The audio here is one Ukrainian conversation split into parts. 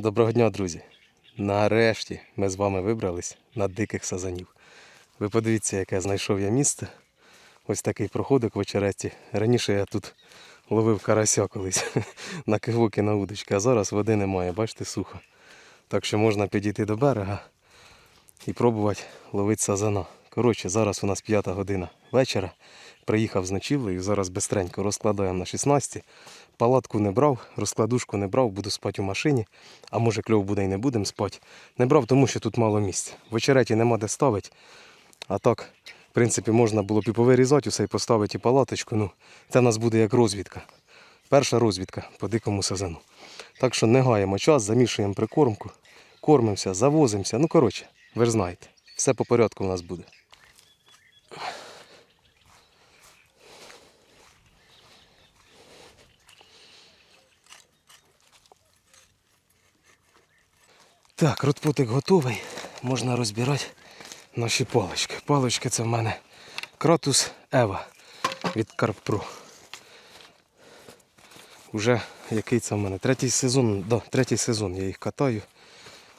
Доброго дня, друзі! Нарешті ми з вами вибрались на диких сазанів. Ви подивіться, яке знайшов я місце. Ось такий проходик в очереті. Раніше я тут ловив карася колись на кивоки на удочки, а зараз води немає, бачите, сухо. Так що можна підійти до берега і пробувати ловити сазана. Коротше, зараз у нас п'ята година вечора. Приїхав з ночівлею, зараз бистренько розкладаємо на 16. Палатку не брав, розкладушку не брав, буду спати у машині. А може кльов буде і не будемо спати. Не брав, тому що тут мало місця. В очереті нема де ставити. А так, в принципі, можна було б і повирізати усе і поставити і палаточку. Ну, це в нас буде як розвідка. Перша розвідка по дикому сезону. Так що не гаємо час, замішуємо прикормку, кормимося, завозимося. Ну, коротше, ви ж знаєте, все по порядку у нас буде. Так, ротпотик готовий. Можна розбирати наші палички. Палички це в мене Кратус Ева від Карпро. Уже який це в мене? Третій сезон, да, третій сезон я їх катаю.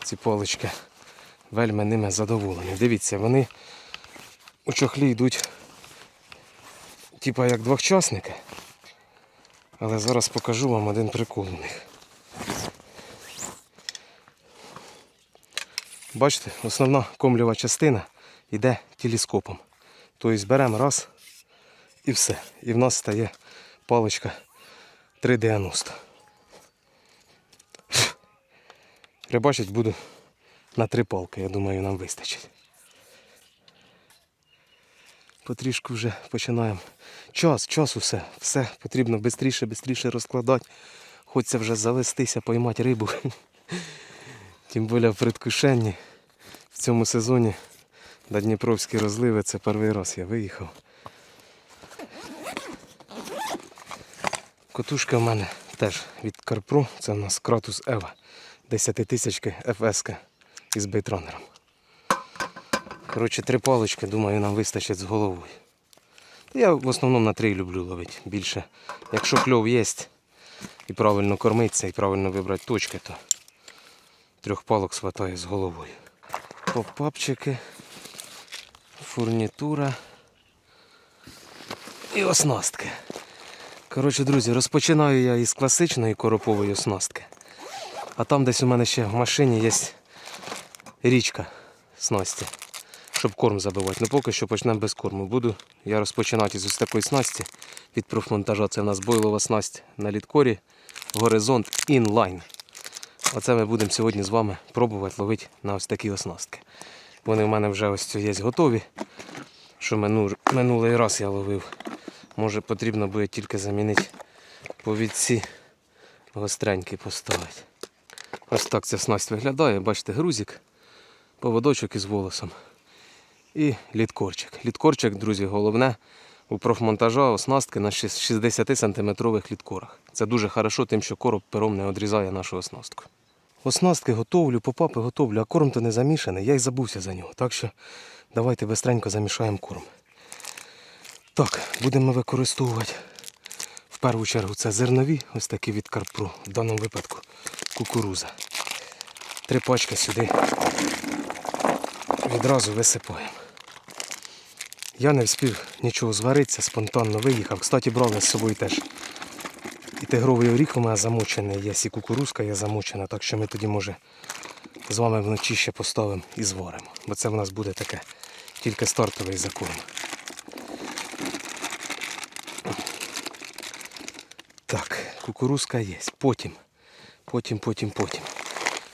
Ці палички. Вельми ними задоволений. Дивіться, вони у чохлі йдуть, типа як двохчасники. Але зараз покажу вам один прикол у них. Бачите, основна комлєва частина йде телескопом. Тобто беремо раз і все. І в нас стає паличка 3,90. Рибачить буду на три палки, я думаю, нам вистачить. Потрішку вже починаємо. Час, час усе. Все потрібно швидше, швидше розкладати. Хочеться вже завестися, поймати рибу. Тим більше в предвкушенні в цьому сезоні на Дніпровські розливи це перший раз я виїхав. Котушка в мене теж від Карпро, це у нас Кратус Ева. 10 тисячки ФС із бейтранером. Коротше, три палички, думаю, нам вистачить з головою. Я в основному на три люблю ловити більше. Якщо кльов є і правильно кормиться, і правильно вибрати точки, то трьох палок хватає з головою. Попапчики, фурнітура і оснастки. Коротше, друзі, розпочинаю я із класичної коропової оснастки. А там десь у мене ще в машині є річка снасті, щоб корм забивати. Ну поки що почнемо без корму. Буду я розпочинати з ось такої снасті від профмонтажа. Це в нас бойлова снасть на літкорі Горизонт Inline. Оце ми будемо сьогодні з вами пробувати ловити на ось такі оснастки. Вони в мене вже ось є готові. Що мину- минулий раз я ловив. Може потрібно буде тільки замінити повідці гостренькі поставити. Ось так ця снасть виглядає. Бачите, грузик, поводочок із волосом. І літкорчик. Літкорчик, друзі, головне у профмонтажа оснастки на 60 сантиметрових літкорах. Це дуже хорошо, тим, що короб пером не відрізає нашу оснастку. Оснастки готовлю, попапи готовлю, а корм то не замішаний, я й забувся за нього. Так що давайте бистренько замішаємо корм. Так, будемо використовувати в першу чергу це зернові, ось такі від Карпро, в даному випадку кукуруза. Три пачки сюди відразу висипаємо. Я не встиг нічого зваритися, спонтанно виїхав. Кстати, брали з собою теж. І тигровий оріх у мене замочений є, і кукурузка є замочена, так що ми тоді, може, з вами вночі ще поставимо і зваримо. Бо це в нас буде таке тільки стартовий закорм. Так, кукурузка є. Потім, потім, потім, потім.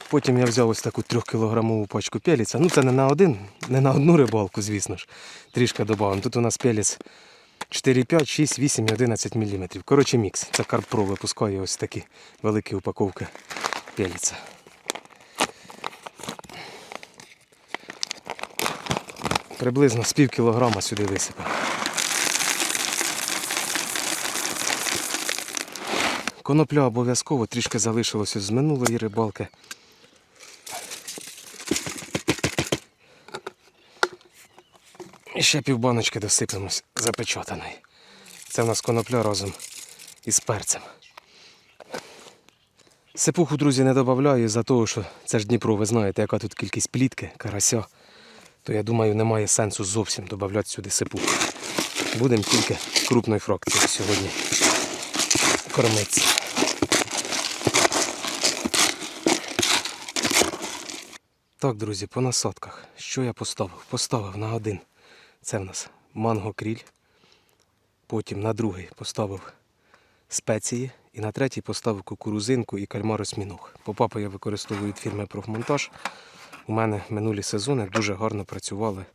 Потім я взяв ось таку трьохкілограмову пачку пеліця. Ну це не на один, не на одну рибалку, звісно ж. Трішки додамо. Тут у нас пеліц 4, 5, 6, 8 11 мм. Коротше мікс. Це Карпро випускає ось такі великі упаковки пеліця. Приблизно з пів кілограма сюди висипав. Конопля обов'язково трішки залишилося з минулої рибалки. Ще півбаночки досипемось запечатаної. Це в нас конопля разом із перцем. Сипуху, друзі, не додаю за того, що це ж Дніпро, ви знаєте, яка тут кількість плітки, карася. То я думаю, немає сенсу зовсім додати сюди сипуху. Будемо тільки крупною фракцією сьогодні кормитися. Так, друзі, по насадках. Що я поставив? Поставив на один. Це в нас манго кріль. Потім на другий поставив спеції. І на третій поставив кукурузинку і кальмар осьміног. По папу я використовую від фірми Профмонтаж. У мене минулі сезони дуже гарно працювали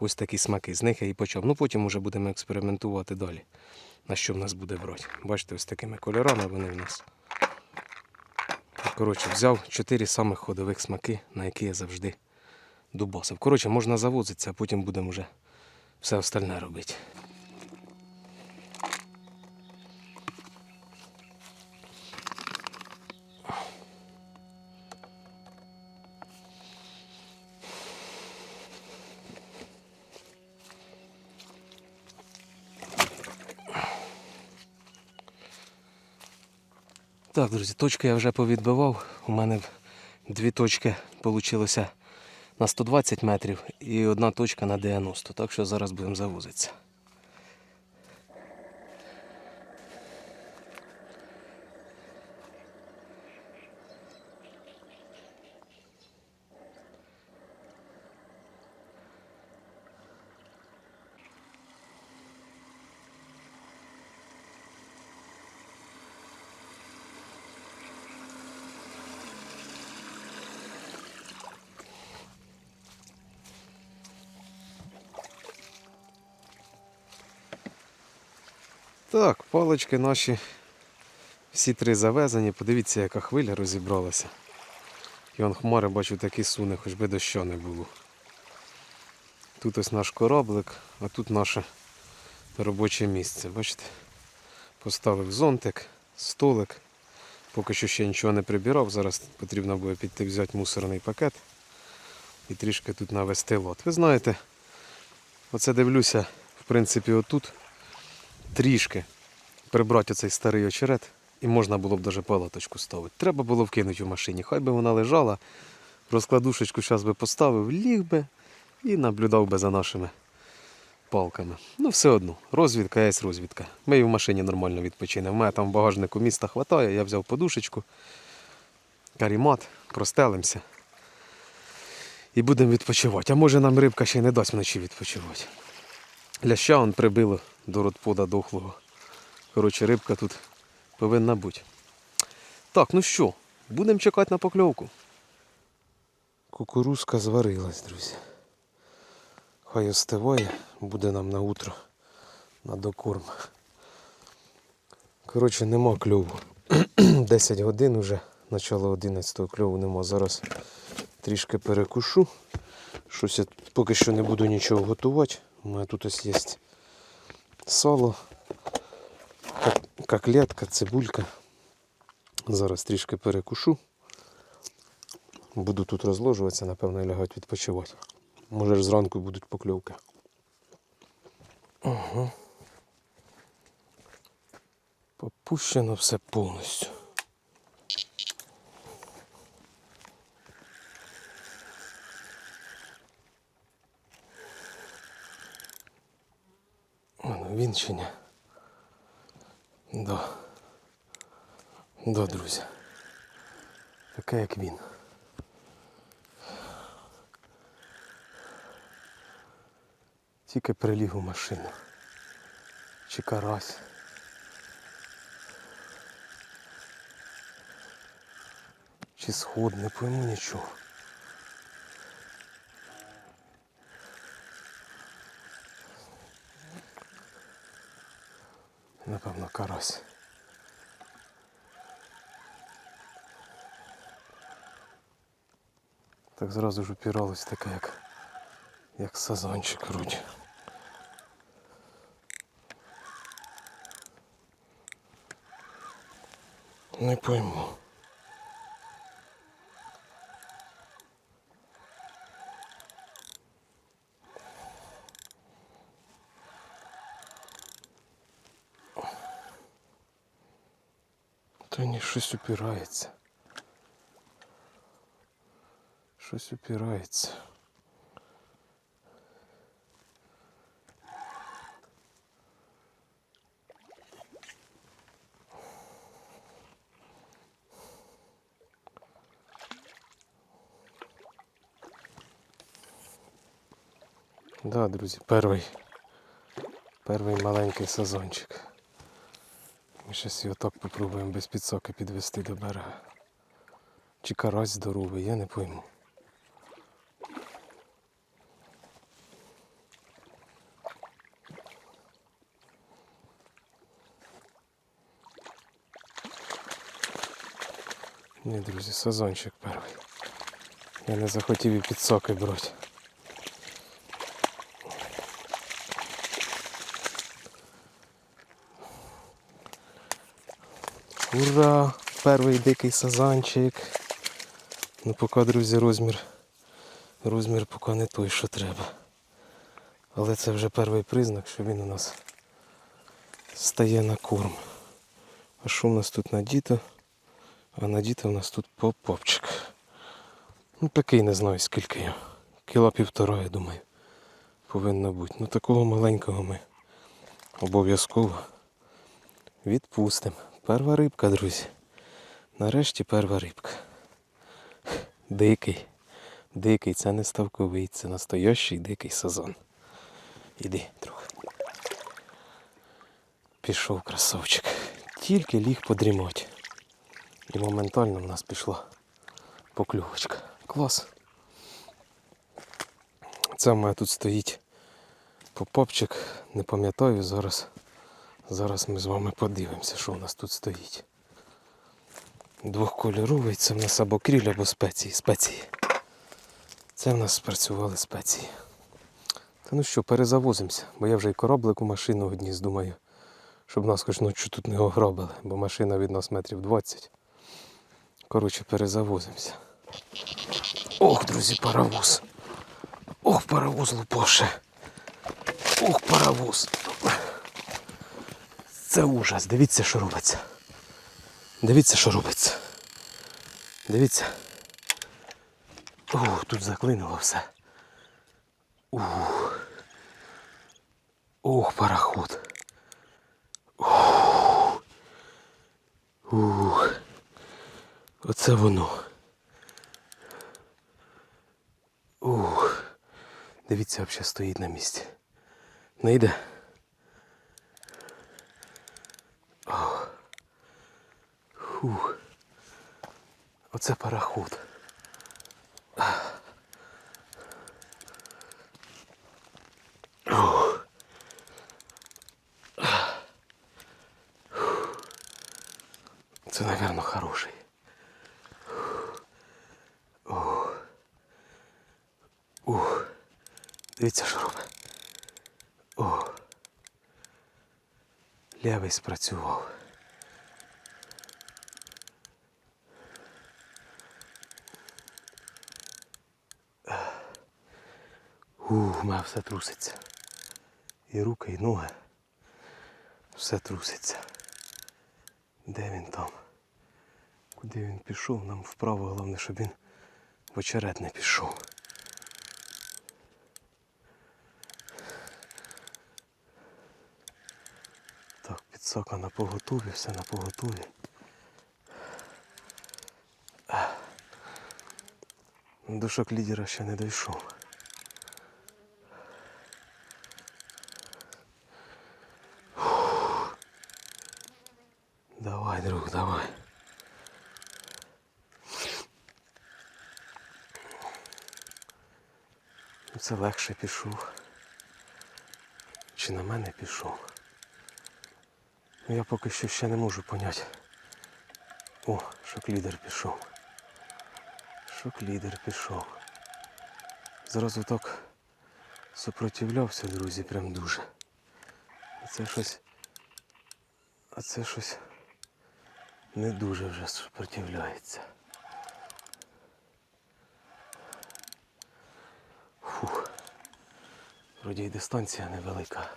ось такі смаки. З них я і почав. Ну потім вже будемо експериментувати далі. На що в нас буде брати. Бачите, ось такими кольорами вони в нас. Коротше, взяв чотири самих ходових смаки, на які я завжди дубасив. Коротше, можна завозитися, а потім будемо вже все остальне робити. Так, друзі, точки я вже повідбивав. У мене дві точки вийшло на 120 метрів і одна точка на 90. Так що зараз будемо завозитися. Так, палички наші всі три завезені. Подивіться, яка хвиля розібралася. І он хмари, бачу, такі суне, хоч би дощу не було. Тут ось наш кораблик, а тут наше робоче місце. Бачите? Поставив зонтик, столик. Поки що ще нічого не прибирав. Зараз потрібно буде піти взяти мусорний пакет і трішки тут навести лот. Ви знаєте, оце дивлюся, в принципі, отут трішки прибрати оцей старий очерет і можна було б навіть палаточку ставити. Треба було вкинути в машині. Хай би вона лежала, розкладушечку зараз би поставив, ліг би і наблюдав би за нашими палками. Ну, все одно, розвідка є розвідка. Ми і в машині нормально відпочинемо. У мене там в багажнику міста хватає, я взяв подушечку, карімат, простелимося. І будемо відпочивати. А може нам рибка ще й не дасть вночі відпочивати. Ляща он прибило до родпода дохлого. Коротше, рибка тут повинна бути. Так, ну що, будемо чекати на покльовку. Кукурузка зварилась, друзі. Хай остиває, буде нам на утро на докорм. Коротше, нема кльову. 10 годин уже, начало 11 кльову нема. Зараз трішки перекушу. Щось я поки що не буду нічого готувати. У мене тут ось є сало, коклетка, цибулька. Зараз трішки перекушу. Буду тут розложуватися, напевно, і лягати відпочивати. Може ж зранку будуть покльовки. Угу. Попущено все повністю. А, він чи ні? Да. Да, друзі. Таке як він. Тільки приліг у машину. Чи карась. Чи сход, не пойму нічого. Напевно, карась. Так зразу ж упіралось таке, як, як сазанчик грудь. Не пойму. щось упирається. Щось упирається. Да, друзі, перший, перший маленький сезончик. Ми щось його так попробуємо без підсоки підвести до берега. Чи карась здоровий, я не пойму. Ні, друзі, сезончик перший. Я не захотів і підсоки брати. Ура! Перший дикий сазанчик. Ну поки, друзі, розмір. Розмір поки не той, що треба. Але це вже перший признак, що він у нас стає на корм. А що в нас тут надіто? А надіто в нас тут попопчик. Ну такий не знаю скільки його. Кіла півтора, я думаю. Повинно бути. Ну такого маленького ми обов'язково відпустимо. Перша рибка, друзі. Нарешті перша рибка. Дикий. Дикий, це не ставковий, це настоящий дикий сезон. Іди трохи. Пішов красавчик. Тільки ліг подрімати. І моментально в нас пішла покльовочка. Клас. Це в мене тут стоїть попопчик, не пам'ятаю зараз. Зараз ми з вами подивимося, що у нас тут стоїть. Двохкольоровий, це в нас або кріль, або спеції. Спеції. Це в нас спрацювали спеції. Та ну що, перезавозимося, бо я вже й кораблик у машину одніс, думаю, щоб нас хоч ночі тут не ограбили, бо машина від нас метрів 20. Коротше, перезавозимося. Ох, друзі, паровоз. Ох, паровоз лупоше. Ох, паровоз. Це ужас. Дивіться, що робиться. Дивіться, що робиться. Дивіться. Ух, тут заклинило все. Ух. Ох, пароход. Ух. Ух. Оце воно. Ух. Дивіться, взагалі стоїть на місці. Не йде. Фух. Оце пароход. Це, напевно, хороший. Ух. Ух. Дивіться, що робить. Ух. Лявий спрацював. Мене все труситься. І руки, і ноги. Все труситься. Де він там? Куди він пішов? Нам вправо головне, щоб він в очерет не пішов. Так, підсока на поготові, все на поготові. Душок лідера ще не дійшов. Це легше пішов. Чи на мене пішов? Ну, Я поки що ще не можу поняти. О, шок-лідер пішов. Шок-лідер пішов. Зразу так супротивлявся, друзі, прям дуже. А це щось. А це щось не дуже вже супротивляється. Вроді і дистанція невелика,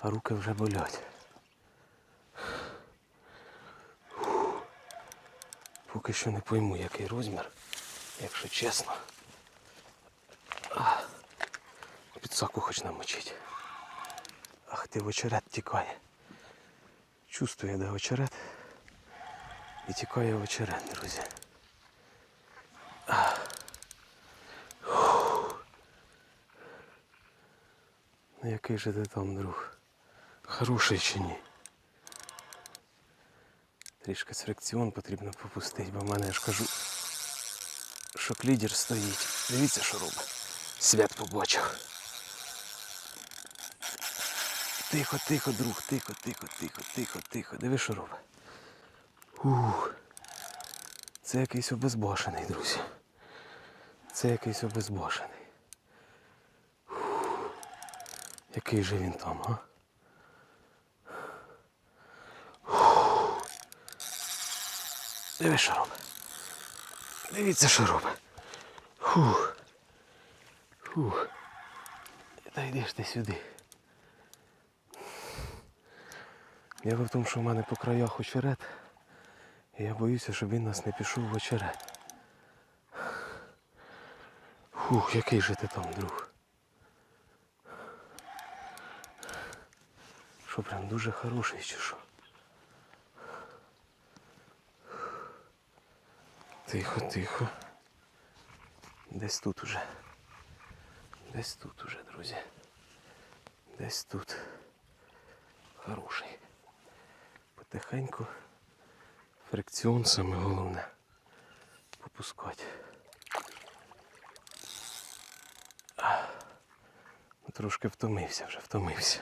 а руки вже болять. Поки що не пойму, який розмір якщо чесно. Підсаку хоч намочить. Ах ти в очерет тікає. Чувствує, де очерет. І тікає в очерет, друзі. Ну який же ти там, друг? Хороший чи ні? Трішки фрикціон потрібно попустити, бо в мене я ж кажу, що лідер стоїть. Дивіться, що робить. Свят побачив. Тихо, тихо, друг, тихо, тихо, тихо, тихо, тихо. Диви, що робить. Ух. Це якийсь обезбашений, друзі. Це якийсь обезбашений. Ух. Який же він там, а? Ух. Диви, що робить. Дивіться, що робить. Фух. Фух. Та йди ж ти сюди. Діло в тому, що в мене по краях очерет. І я боюся, щоб він нас не пішов в очерет. Фух, який же ти там, друг. Що прям дуже хороший чи що? Тихо, тихо. Десь тут уже. Десь тут уже, друзі. Десь тут. Хороший. Потихеньку. Фрикціон саме головне. Попускати. Трошки втомився вже, втомився.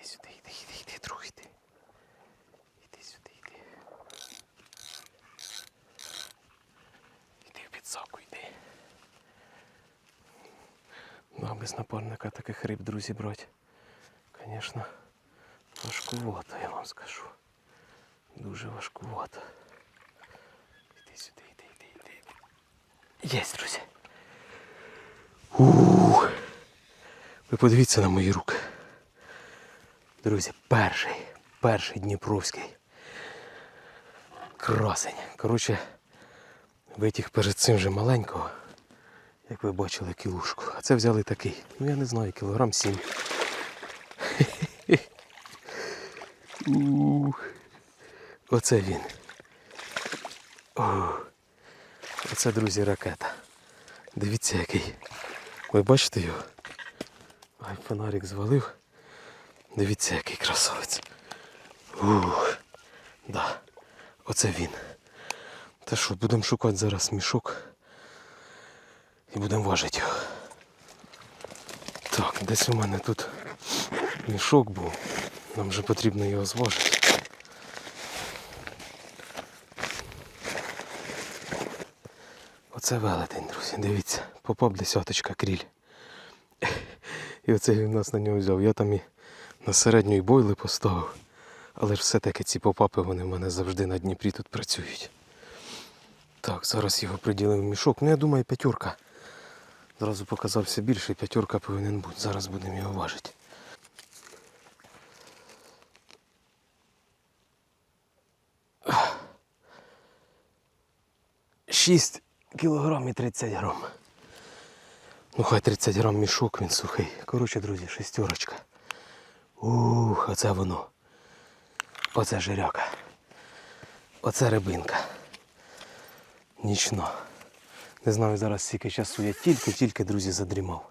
Іди сюди, іди, іди, іди, друг, іди. Іди сюди, іди. Іди в підсаку, йди. Ну, а без напарника таких риб, друзі, брать. Звісно, важкувато, я вам скажу. Дуже важкувато. Іди сюди, іди, іди. іди. Єсть, друзі. Ух. Ви подивіться на мої руки. Друзі, перший, перший Дніпровський. Красень. Коротше, витяг перед цим же маленького, як ви бачили, кілушку. А це взяли такий. Ну я не знаю, кілограм сім. Ух. Оце він. Оце, друзі, ракета. Дивіться який. Ви бачите його? Ай, фонарик звалив. Дивіться, який красавець. Ух. Да. Оце він. Та що, будемо шукати зараз мішок. І будемо важити. Так, десь у мене тут мішок був. Нам вже потрібно його зважити. Оце велетень, друзі. Дивіться, попав десяточка кріль. І оце він нас на нього взяв. Я там і на середню і бойли поставив. Але ж все-таки ці попапи вони в мене завжди на Дніпрі тут працюють. Так, зараз його приділив в мішок. Ну я думаю, п'ятерка. Зразу показався більший, п'ятерка повинен бути. Зараз будемо його важити. Шість кілограм і 30 грам. Ну хай 30 грам мішок, він сухий. Коротше, друзі, шестерочка. Ух, оце воно. Оце жиряка. Оце рибинка. Нічно. Не знаю зараз скільки часу я тільки-тільки, друзі, задрімав.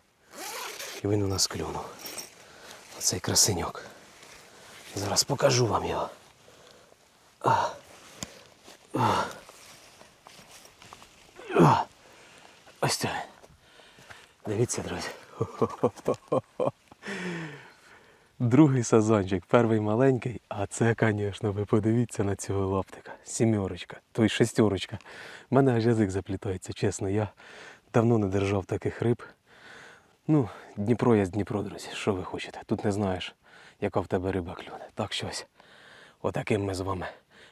І він у нас клюнув. Оцей красеньок. Зараз покажу вам його. А. А. А. Ось це. Дивіться, друзі. Другий сазанчик, перший маленький, а це, звісно, ви подивіться на цього лаптика. Сімерочка, той шестерочка. У мене аж язик заплітається, чесно. Я давно не держав таких риб. Ну, Дніпро є з Дніпро, друзі. Що ви хочете? Тут не знаєш, яка в тебе риба клюне. Так щось. Отаким ми з вами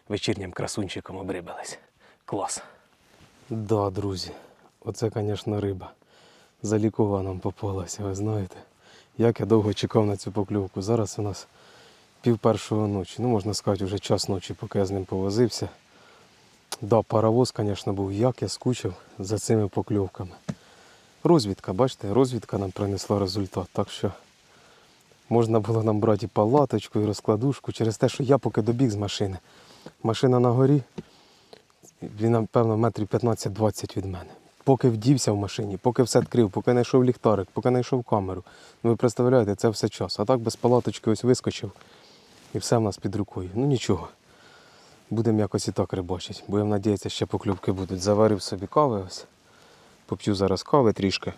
вечірнім красунчиком обрибались. Клас. Да, друзі, оце, звісно, риба. Залікова нам попалася, ви знаєте. Як я довго чекав на цю покльовку. Зараз у нас пів першого ночі. Ну, можна сказати, вже час ночі, поки я з ним повозився. Да, паровоз, звісно, був. Як я скучив за цими покльовками. Розвідка, бачите, розвідка нам принесла результат. Так що можна було нам брати і палаточку, і розкладушку через те, що я поки добіг з машини. Машина на горі, він, напевно, метрів 15-20 від мене. Поки вдівся в машині, поки все відкрив, поки знайшов ліхтарик, поки знайшов камеру. Ну ви представляєте, це все час. А так без палаточки ось вискочив і все в нас під рукою. Ну нічого. Будемо якось і так рибачити. Будемо надіятися, ще поклювки будуть. Заварив собі кави ось. Поп'ю зараз кави трішки.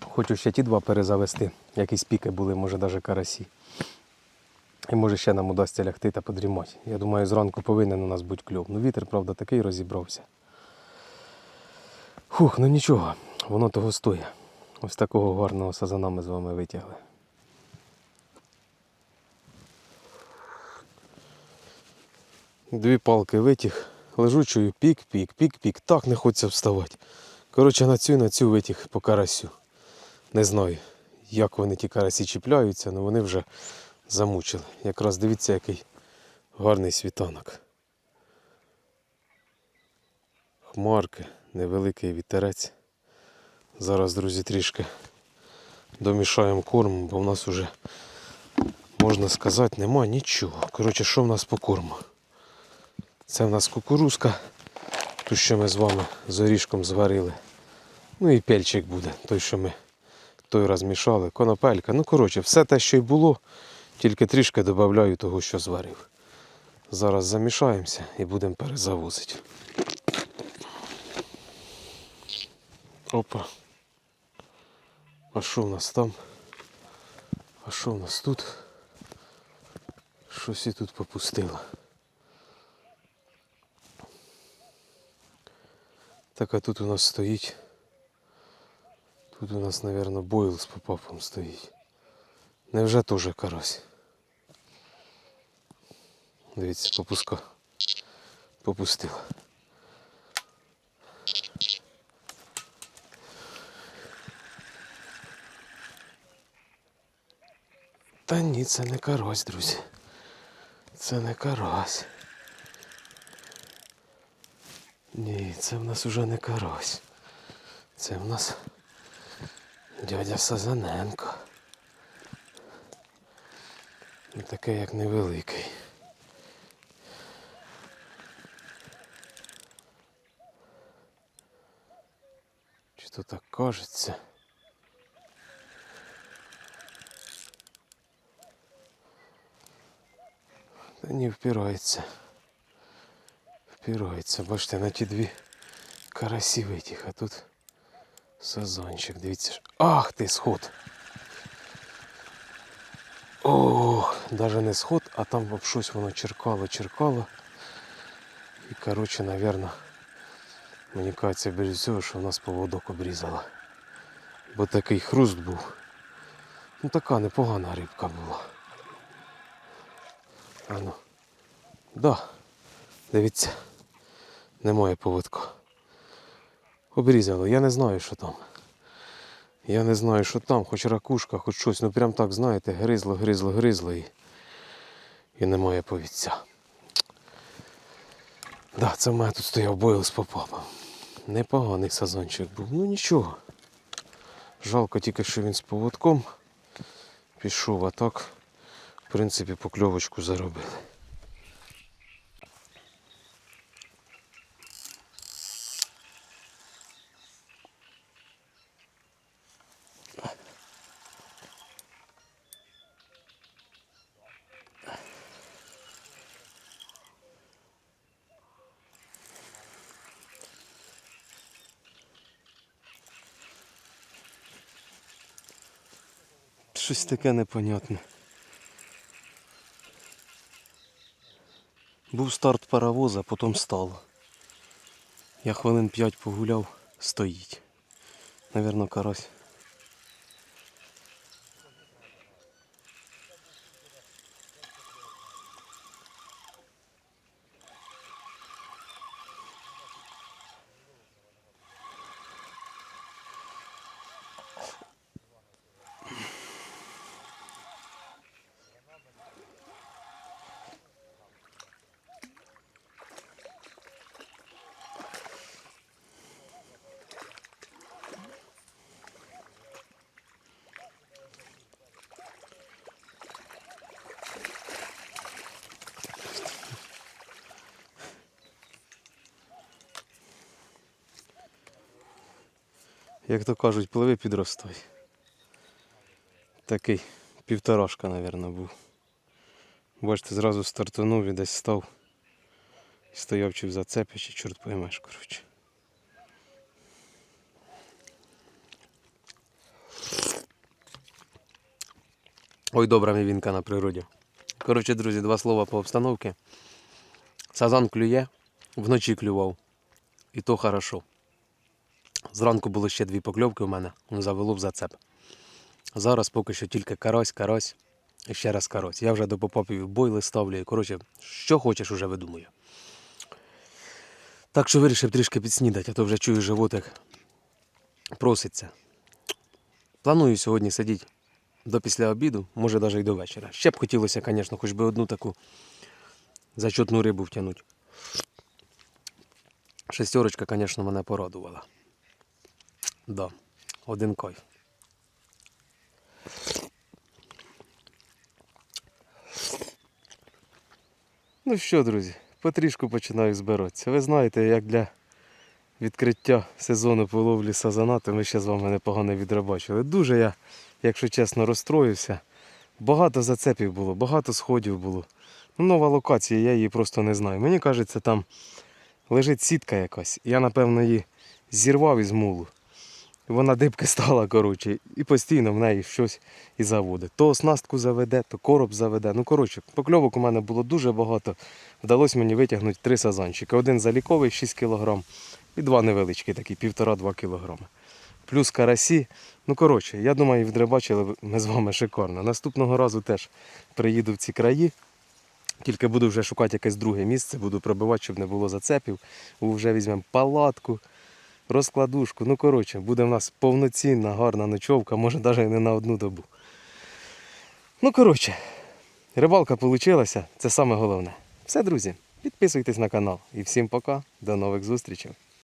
Хочу ще ті два перезавести. Якісь піки були, може навіть карасі. І може ще нам удасться лягти та подрімати. Я думаю, зранку повинен у нас бути кльов. Ну вітер, правда, такий розібрався. Фух, ну нічого, воно того стоїть. Ось такого гарного сазана ми з вами витягли. Дві палки витяг, лежу, чую пік, пік, пік, пік. Так не хочеться вставати. Коротше, на цю і на цю витяг по карасю. Не знаю, як вони ті карасі чіпляються, але вони вже замучили. Якраз дивіться, який гарний світанок. Хмарки, невеликий вітерець. Зараз, друзі, трішки домішаємо корм, бо в нас вже, можна сказати, нема нічого. Коротше, що в нас по корму? Це в нас кукурузка, ту, що ми з вами з орішком зварили. Ну і пельчик буде, той, що ми той раз мішали, конопелька. Ну, коротше, все те, що й було, тільки трішки додаю того, що зварив. Зараз замішаємося і будемо перезавозити. Опа. А що в нас там? А що в нас тут? Щось і тут попустило. Так, а тут у нас стоїть. Тут у нас, мабуть, бойл з попапом стоїть. Невже теж карась? Дивіться, попуска. Попустила. Та ні, це не карась, друзі. Це не карась. Ні, це в нас уже не карась. Це в нас дядя Сазаненко. Таке як невеликий. Чи то так кажеться? Ні, впирається. Впирається. Бачите, на ті дві карасі витяг, а тут сазончик. Дивіться. Ах ти сход! Ох, навіть не сход, а там щось воно черкало, черкало. І коротше, напевно, мені кажеться, без цього, що в нас поводок обрізала. Бо такий хруст був. Ну така непогана рибка була. А. Да. Дивіться. Немає поводка. Обрізало. Я не знаю, що там. Я не знаю, що там, хоч ракушка, хоч щось. Ну прям так, знаєте, гризло, гризло, гризло і, і немає повідця. Да, це в мене тут стояв бойл з попапом. Непоганий сазончик був. Ну нічого. Жалко тільки, що він з поводком пішов, а так, в принципі, покльовочку заробили. Щось таке непонятне. Був старт паровоза, потім стало. Я хвилин п'ять погуляв, стоїть. Навірно, карась. Як то кажуть, пливи підростой. Такий півторашка, мабуть, був. Бачите, зразу стартанув і десь став. Стояв чи в зацепі, чи чорт поймеш, коротше. Ой, добра мівінка на природі. Коротше, друзі, два слова по обстановці. Сазан клює, вночі клював. І то хорошо. Зранку було ще дві покльовки у мене, завело в зацеп. Зараз поки що тільки карась, карась і ще раз карась. Я вже до попапів бойли ставлю. і, Коротше, що хочеш, уже видумую. Так що вирішив трішки підснідати, а то вже чую животик проситься. Планую сьогодні сидіти до після обіду, може навіть і до вечора. Ще б хотілося, звісно, хоч би одну таку зачетну рибу втягнути. Шестерочка, звісно, мене порадувала. Да, один кайф. Ну що, друзі, потрішку починаю збиратися. Ви знаєте, як для відкриття сезону по ловлі сазана, то ми ще з вами непогано відрабачили. Дуже я, якщо чесно, розстроївся. Багато зацепів було, багато сходів було. Ну, нова локація, я її просто не знаю. Мені кажеться, там лежить сітка якась. Я, напевно, її зірвав із мулу. Вона дибки стала, коротше, і постійно в неї щось і заводить. То оснастку заведе, то короб заведе. Ну, коротше, покльовок у мене було дуже багато. Вдалося мені витягнути три сазанчики. Один заліковий 6 кг і два невеличкі, такі, 1,5-2 кг. Плюс карасі. Ну, коротше, я думаю, відрибачили ми з вами шикарно. Наступного разу теж приїду в ці краї. Тільки буду вже шукати якесь друге місце, буду пробивати, щоб не було зацепів. Вже візьмемо палатку, розкладушку. Ну, коротше, буде в нас повноцінна, гарна ночовка, може навіть не на одну добу. Ну, коротше, рибалка вийшла, це саме головне. Все, друзі, підписуйтесь на канал. І всім пока, до нових зустрічей.